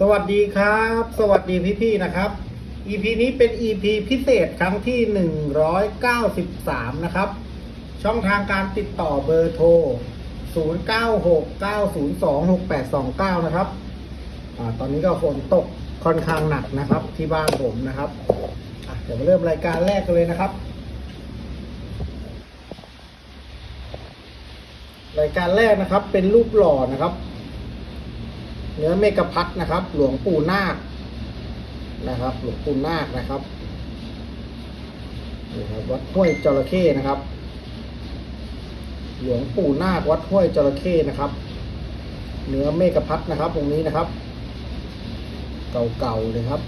สวัสดีครับ สวัสดีพี่ๆนะครับ EP นี้เป็น EP พิเศษครั้งที่ 193 นะครับ ช่องทางการติดต่อเบอร์โทร 0969026829 นะครับอตอนนี้ก็ฝนตกค่อนข้างหนักนะครับ ที่บ้านผมนะครับ เดี๋ยวมาเริ่มรายการแรกกันเลยนะครับ รายการแรกนะครับเป็นรูปหล่อนะครับ เนื้อเมกะพัดนะครับ หลวงปู่นาคนะครับ หลวงปู่นาคนะครับนี่ครับวัดห้วยจระเข้นะครับ หลวงปู่นาควัดห้วยจระเข้นะครับ เนื้อเมกะพัดนะครับ ตรงนี้นะครับ เก่าๆเลยครับ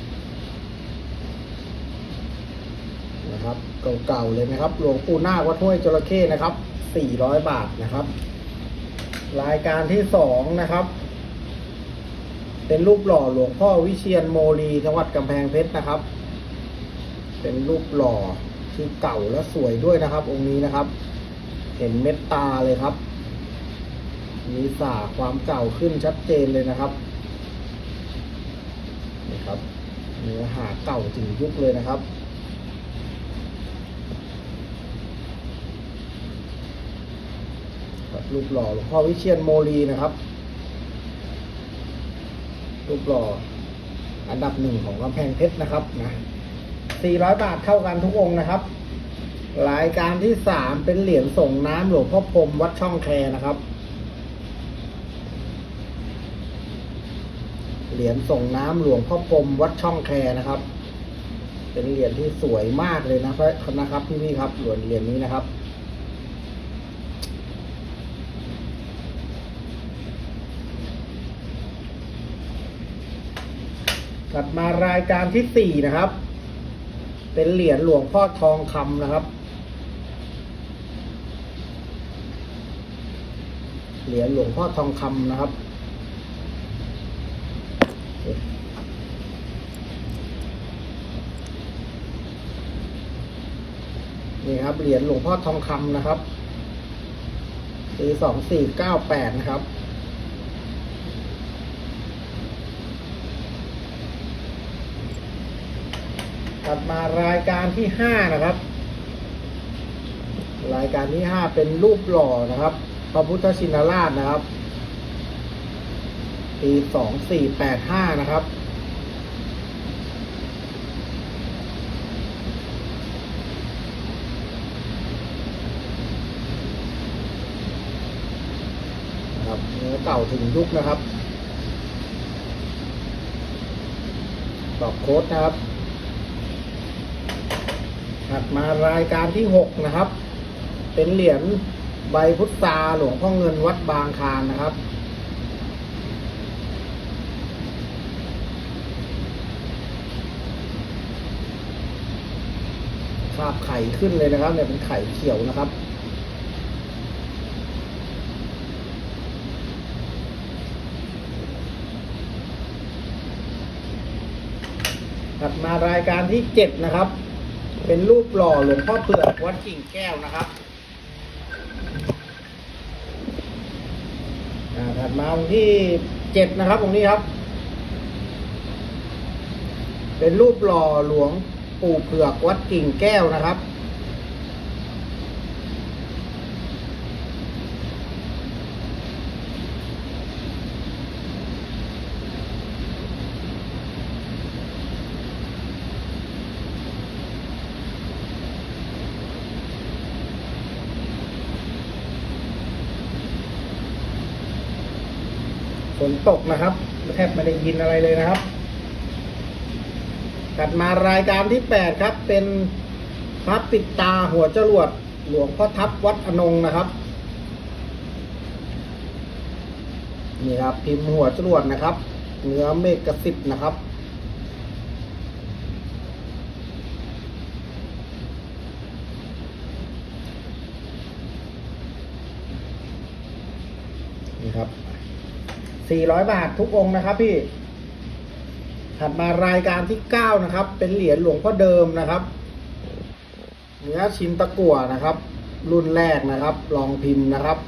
นะครับเก่าๆเลยนะครับ หลวงปู่นาควัดห้วยจระเข้นะครับ400 บาทนะครับ รายการที่สองนะครับ เป็นรูปหล่อหลวงพ่อวิเชียนโมลีจังหวัดกำแพงเพชรนะครับ เป็นรูปหล่อที่เก่าและสวยด้วยนะครับ องค์นี้นะครับ เห็นเม็ดตาเลยครับ มีสาความเก่าขึ้นชัดเจนเลยนะครับนี่ครับเนื้อหาเก่าถึงยุคเลยนะครับรูปหล่อหลวงพ่อวิเชียนโมลีนะครับ รูปหล่ออันดับหนึ่งของกำแพงเพชรนะครับนะ400 บาทเท่ากันทุกองนะครับ รายการที่สามเป็นเหรียญส่งน้ำหลวงพ่อพรมวัดช่องแคนะครับ เหรียญส่งน้ำหลวงพ่อพรมวัดช่องแคนะครับ เป็นเหรียญที่สวยมากเลยนะครับนะครับพี่พี่ๆครับหรียญเหรียญนี้นะครับ ถัดมารายการที่สี่นะครับ เป็นเหรียญหลวงพ่อทองคำนะครับ เหรียญหลวงพ่อทองคำนะครับ นี่ครับเหรียญหลวงพ่อทองคำนะครับปีสองสี่เก้าแปดนะครับ ถัดมารายการที่ห้านะครับ รายการที่ห้าเป็นรูปหล่อนะครับ พระพุทธชินราชนะครับ ปีสองสี่แปดห้านะครับครับเนื้อเก่าถึงยุคนะครับดอกโค้ดนะครับ ถัดมารายการที่หกนะครับ เป็นเหรียญใบพุทธาหลวงพ่อเงินวัดบางคานนะครับ คาบไข่ขึ้นเลยนะครับเนี่ยเป็นไข่เขียวนะครับถัดมารายการที่เจ็ดนะครับ เป็นรูปหล่อหลวงพ่อเปลือกวัดกิ่งแก้วนะครับถัดมาองค์ที่เจ็ดนะครับองค์นี้ครับ เป็นรูปหล่อหลวงปู่เผือกวัดกิ่งแก้วนะครับ ฝนตกนะครับแทบไม่ได้ยินอะไรเลยนะครับถัดมารายการที่แปดครับ เป็นพระปิดตาหัวจรวด หลวงพ่อทับวัดอนงนะครับ นี่ครับพิมพ์หัวจรวดนะครับ เนื้อเมฆกระสิบนะครับ 400 บาททุกองนะครับพี่ ถัดมารายการที่ 9 นะครับ เป็นเหรียญหลวงพ่อเดิมนะครับ เนื้อชิ้นตะกั่วนะครับ รุ่นแรกนะครับ ลองพิมพ์นะครับ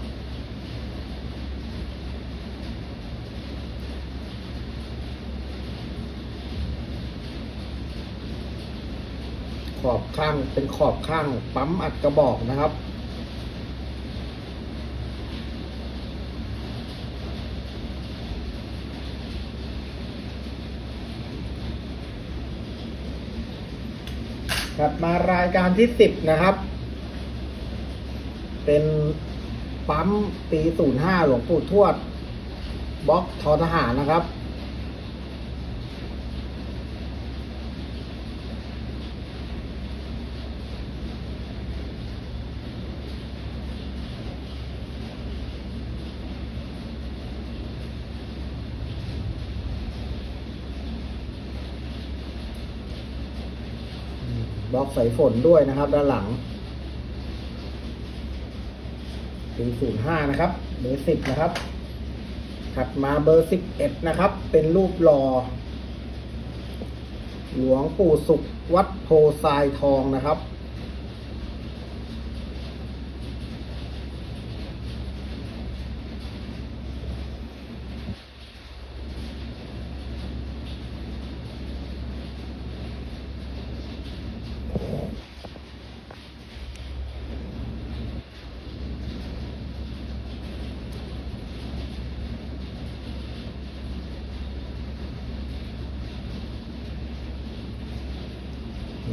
ขอบข้างเป็นขอบข้างปั๊มอัดกระบอกนะครับ ถับมารายการที่สิบนะครับ เป็นปั๊มปีศูนย์ห้าหลวงปู่ทวดบล็อกทอทหารนะครับ บล็อกสายฝนด้วยนะครับ ด้านหลังปีศูนย์ห้านะครับเบอร์สิบนะครับ ถัดมาเบอร์สิบเอ็ดนะครับ เป็นรูปหล่อหลวงปู่สุขวัดโพทรายทองนะครับ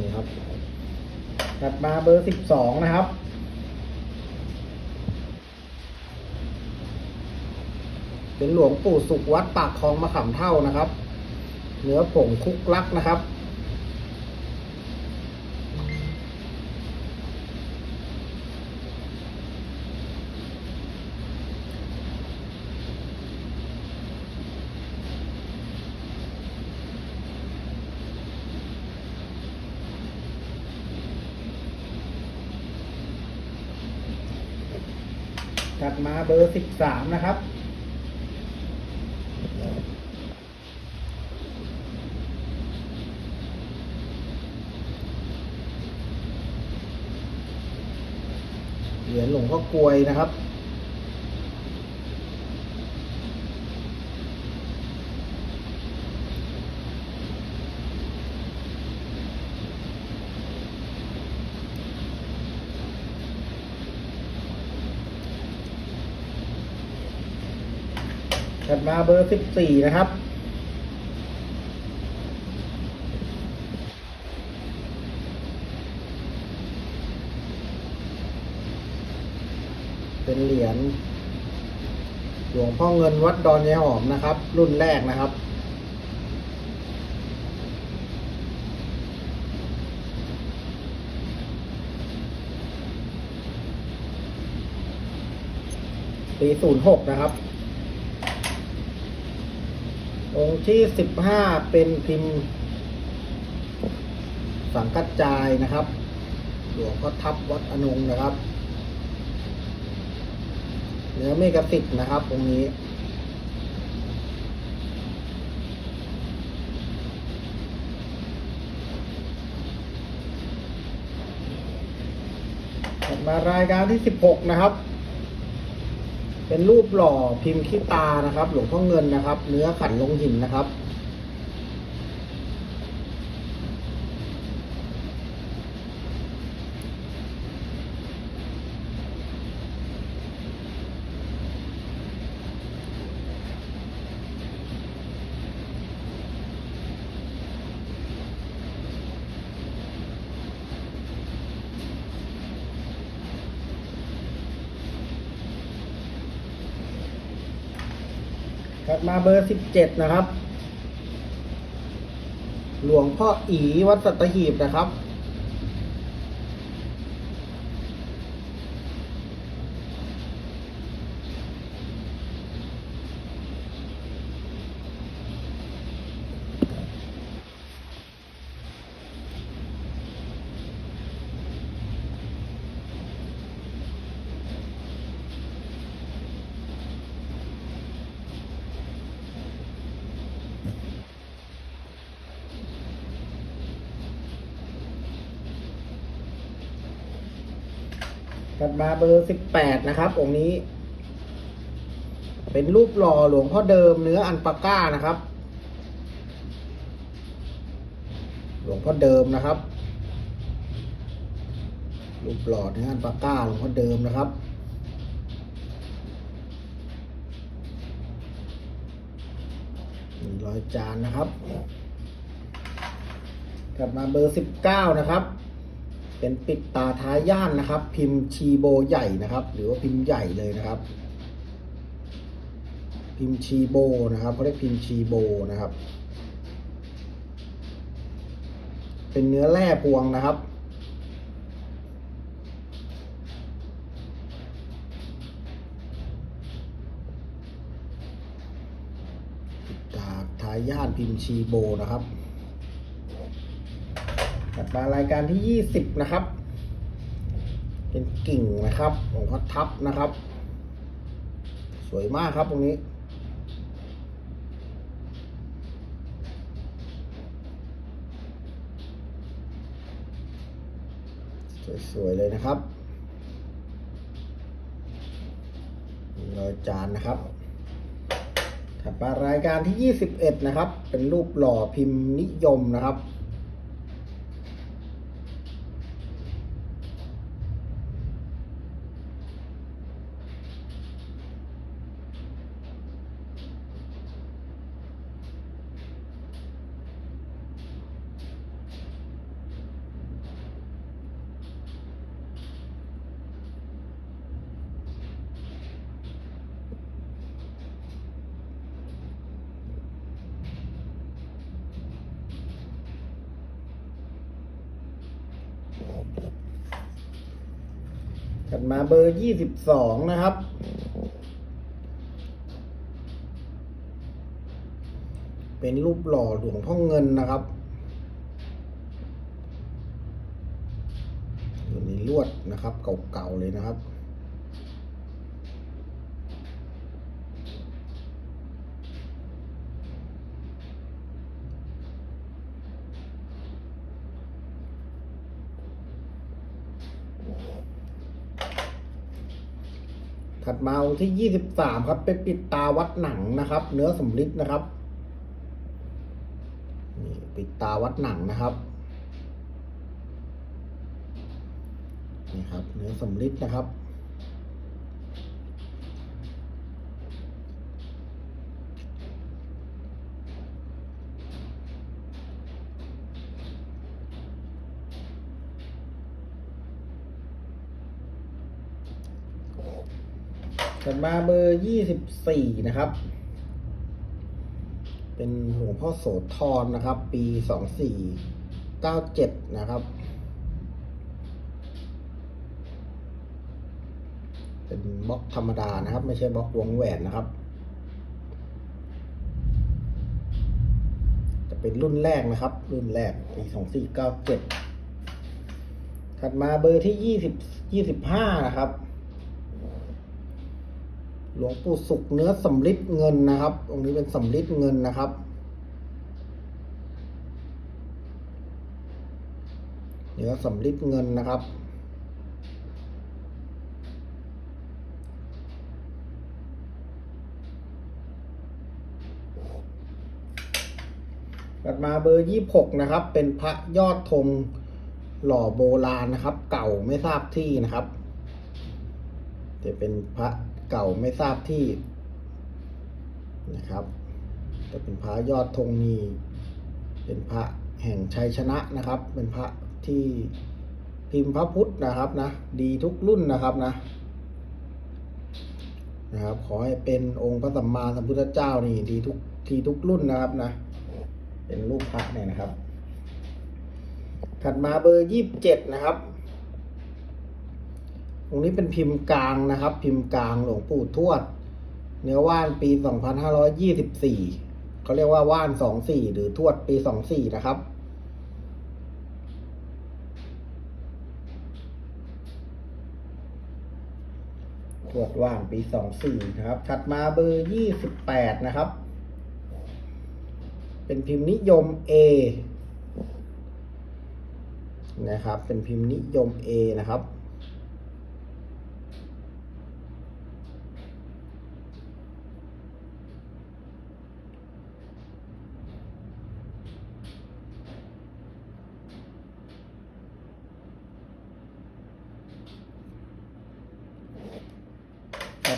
นี่ครับ ถัดมาเบอร์สิบสองนะครับ เป็นหลวงปู่สุขวัดปากคลองมะขามเท่านะครับ เนื้อผงคุกลักนะครับ ถัดมาเบอร์สิบสามนะครับ เหรียญหลวงพ่อกลวยนะครับ มาเบอร์สิบสี่นะครับ เป็นเหรียญหลวงพ่อเงินวัดดอนยายหอมนะครับ รุ่นแรกนะครับปีศูนย์หกนะครับ องค์ที่สิบห้าเป็นพิมพ์ สังกัดจายนะครับ หลวงพ่อทับวัดอนงนะครับ เนื้อเมกะสิบนะครับองค์นี้มารายการที่สิบหกนะครับ เป็นรูปหล่อพิมพ์ขี้ตานะครับ หลวงพ่อเงินนะครับ เนื้อขันลงหินนะครับ ถัดมาเบอร์สิบเจ็ดนะครับ หลวงพ่ออีวัดสัตหีบนะครับ ถัดมาเบอร์สิบแปดนะครับองค์นี้ เป็นรูปหล่อหลวงพ่อเดิมเนื้ออันปาก้านะครับ หลวงพ่อเดิมนะครับ รูปหล่อในงานปาก้าหลวงพ่อเดิมนะครับมีรอยจานนะครับ กลับมาเบอร์สิบเก้านะครับ เป็นปิดตาท้ายย่านนะครับ พิมพ์ชีโบใหญ่นะครับ หรือว่าพิมพ์ใหญ่เลยนะครับ พิมพ์ชีโบนะครับเขาเรียกพิมพ์ชีโบนะครับ เป็นเนื้อแร่พวงนะครับจากทายาทพิมพ์ชีโบนะครับ มารายการที่ยี่สิบนะครับ เป็นกิ่งนะครับของพัดทับนะครับ สวยมากครับตรงนี้ สวย ๆ เลยนะครับรอยจานนะครับถัดมารายการที่ 21 นะครับ เป็นรูปหล่อพิมพ์นิยมนะครับ ถัดมาเบอร์ยี่สิบสองนะครับ เป็นรูปหล่อหลวงพ่อเงินนะครับ อยู่ในลวดนะครับ เก่าๆเลยนะครับ ถัดมาองค์ที่สิบสามครับเป็นปิดตาวัดหนังนะครับ เนื้อสมฤทธิ์นะครับนี่ปิดตาวัดหนังนะครับนี่ครับ เนื้อสมฤทธิ์นะครับ ถัดมาเบอร์ยี่สิบสี่นะครับ เป็นหลวงพ่อโสธรนะครับ ปีสองสี่เก้าเจ็ดนะครับ เป็นบล็อกธรรมดานะครับ ไม่ใช่บล็อกวงแหวนนะครับ จะเป็นรุ่นแรกนะครับ รุ่นแรกปีสองสี่เก้าเจ็ดถัดมาเบอร์ที่ยี่สิบยี่สิบห้านะครับ หลวงปู่สุกเนื้อสำลิดเงินนะครับตรงนี้เป็นสำลิดเงินนะครับ เนื้อสำลิดเงินนะครับถัดมาเบอร์ยี่หกนะครับ เป็นพระยอดธงหล่อโบราณนะครับ เก่าไม่ทราบที่นะครับ จะเป็นพระ เก่าไม่ทราบที่นะครับจะเป็นพระยอดธงมีเป็นพระแห่งชัยชนะนะครับ เป็นพระที่พิมพ์พระพุทธนะครับนะ ดีทุกรุ่นนะครับนะนะครับ ขอให้เป็นองค์พระสัมมาสัมพุทธเจ้านี่ดีทุกทีทุกรุ่นนะครับนะ เป็นรูปพระเนี่ยนะครับ ถัดมาเบอร์ยี่สิบเจ็ดนะครับ ตรงนี้เป็นพิมพ์กลางนะครับ พิมพ์กลางหลวงปู่ทวด เนื้อว่านปี 2524เขาเรียกว่าว่าน 24 หรือทวดปี 24 นะครับทวดว่านปี24นะครับ ถัดมาเบอร์28นะครับ เป็นพิมพ์นิยม A นะครับ เป็นพิมพ์นิยม A นะครับ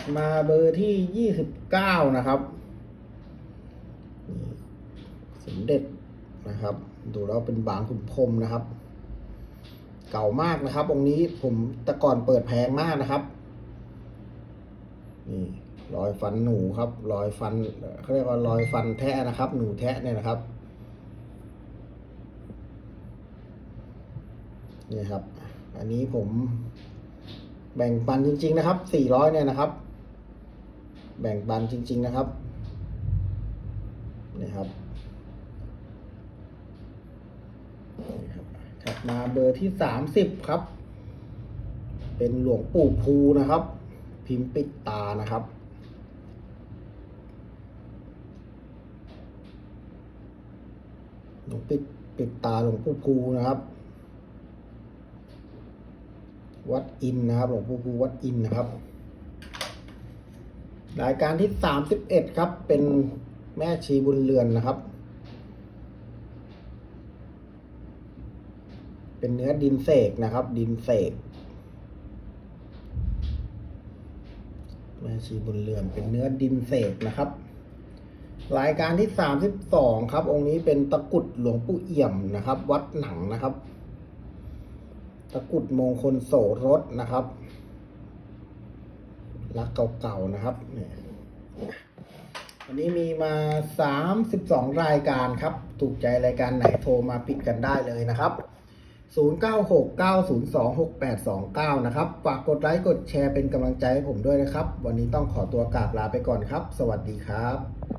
ด มาเบอร์ที่ยี่สิบเก้านะครับ สมเด็จนะครับ ดูแล้วเป็นบางขุนพรมนะครับ เก่ามากนะครับ องค์นี้ผมแต่ก่อนเปิดแพงมากนะครับนี่รอยฟันหนูครับ รอยฟันเขาเรียกว่ารอยฟันแทะนะครับ หนูแทะเนี่ยนะครับนี่ครับ อันนี้ผมแบ่งปันจริง ๆ นะครับสี่ร้อยเนี่ยนะครับ แบ่งปันจริง ๆนะครับนี่ครับนี่ครับถัดมาเบอร์ที่สามสิบครับ เป็นหลวงปู่ภูนะครับ พิมพ์ปิดตานะครับหลวงปิดปิดตาหลวงปู่ภูนะครับ วัดอินนะครับหลวงปู่ภูวัดอินนะครับ รายการที่สามสิบเอ็ดครับ เป็นแม่ชีบุญเรือนนะครับ เป็นเนื้อดินเสกนะครับ ดินเสกแม่ชีบุญเรือนเป็นเนื้อดินเสกนะครับ รายการที่สามสิบสองครับ องค์นี้เป็นตะกุดหลวงปู่เอี่ยมนะครับ วัดหนังนะครับ ตะกุดมงคลโสรสนะครับ รักเก่าๆนะครับเนี่ยวันนี้มีมาสามสิบสองรายการครับ ถูกใจรายการไหนโทรมาปิดกันได้เลยนะครับ 0969026829 นะครับ ฝากกดไลค์กดแชร์เป็นกำลังใจให้ผมด้วยนะครับ วันนี้ต้องขอตัวกราบลาไปก่อนครับ สวัสดีครับ